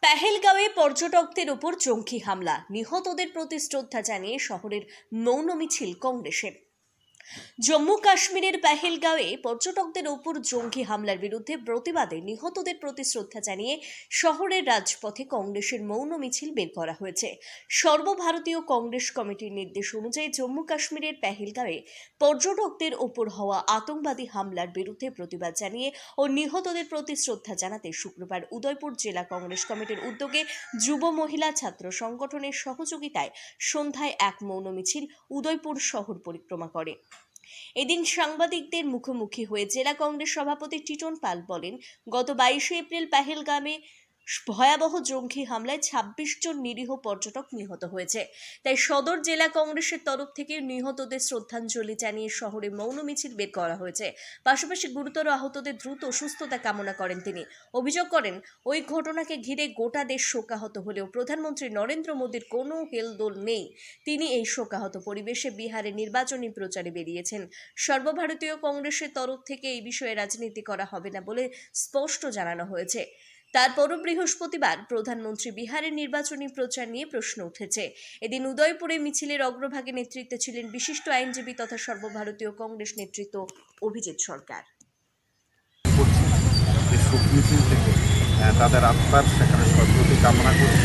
পেহেলগাঁওয়ে পর্যটকদের উপর জঙ্গি হামলা। নিহতদের প্রতি শ্রদ্ধা জানিয়ে শহরের মৌন মিছিল কংগ্রেসের। জম্মু কাশ্মীরের পেহেলগাঁওয়ে পর্যটকদের উপর জঙ্গি হামলার বিরুদ্ধে প্রতিবাদে নিহতদের প্রতি শ্রদ্ধা জানিয়ে শহরের রাজপথে কংগ্রেসের মৌন মিছিল বের করা হয়েছে। সর্বভারতীয় কংগ্রেস কমিটির নির্দেশ অনুযায়ী জম্মু কাশ্মীরের পেহেলগাঁওয়ে পর্যটকদের ওপর হওয়া আতঙ্কবাদী হামলার বিরুদ্ধে প্রতিবাদ জানিয়ে ও নিহতদের প্রতি শ্রদ্ধা জানাতে শুক্রবার উদয়পুর জেলা কংগ্রেস কমিটির উদ্যোগে যুব মহিলা ছাত্র সংগঠনের সহযোগিতায় সন্ধ্যায় এক মৌন মিছিল উদয়পুর শহর পরিক্রমা করে। এদিন সাংবাদিকদের মুখোমুখি হয়ে জেলা কংগ্রেস সভাপতি টিটন পাল বলেন গত বাইশে এপ্রিল পেহেলগামে ভয়াবহ জঙ্গি হামলায় ২৬ জন নিরীহ পর্যটক নিহত হয়েছে। তাই সদর জেলা কংগ্রেসের তরফ থেকে নিহতদের শ্রদ্ধাঞ্জলি জানিয়ে শহরে মৌন মিছিল বের করা হয়েছে। পাশাপাশি গুরুতর আহতদের দ্রুত সুস্থতা কামনা করেন তিনি। অভিযোগ করেন, ওই ঘটনাকে ঘিরে গোটা দেশ শোকাহত হলেও প্রধানমন্ত্রী নরেন্দ্র মোদীর কোনো হেলদোল নেই। তিনি এই শোকাহত পরিবেশে বিহারে নির্বাচনী প্রচারে বেরিয়েছেন। সর্বভারতীয় কংগ্রেসের তরফ থেকে এই বিষয়ে রাজনীতি করা হবে না বলে স্পষ্ট জানানো হয়েছে। তারপরও বৃহস্পতিবার প্রধানমন্ত্রী বিহারের নির্বাচনী প্রচার নিয়ে প্রশ্ন উঠেছে। এদিন উদয়পুরে মিছিলের অগ্রভাগে নেতৃত্বে ছিলেন বিশিষ্ট আইনজীবী তথা সর্বভারতীয় কংগ্রেস নেতৃত্ব অভিজিৎ সরকার। তাদের আত্মার সেখানে সদ্গতি কামনা করি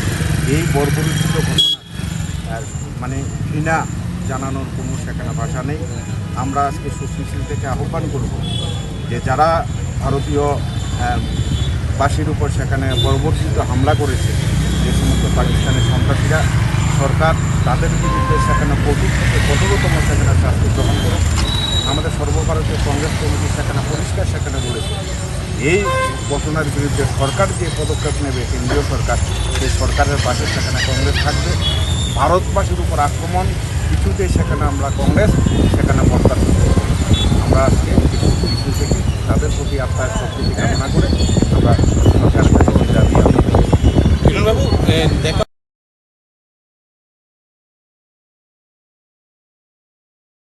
এই বর্বরিত ঘটনা মানে ঘৃণা জানানোর কোনো সেখানে ভাষা নেই। আমরা আজকে শোক থেকে আহ্বান করব যে যারা ভারতীয় বাসীর উপর সেখানে বর্বরিত হামলা করেছে যে সমস্ত পাকিস্তানের সন্ত্রাসীরা। সরকার তাদের বিরুদ্ধে সেখানে কঠোর থেকে কঠোরতম সেখানে শাস্তি গ্রহণ করে আমাদের সর্বভারতীয় কংগ্রেস কমিটি সেখানে পরিষ্কার সেখানে বলেছে। এই ঘটনার বিরুদ্ধে সরকার যে পদক্ষেপ নেবে, কেন্দ্রীয় সরকার, সেই সরকারের পাশে সেখানে কংগ্রেস থাকবে। ভারতবাসীর উপর আক্রমণ কিছুতেই সেখানে আমরা কংগ্রেস সেখানে করব আমরা আজকে কিছু থেকে তাদের প্রতি আত্মার শক্তি কামনা করে।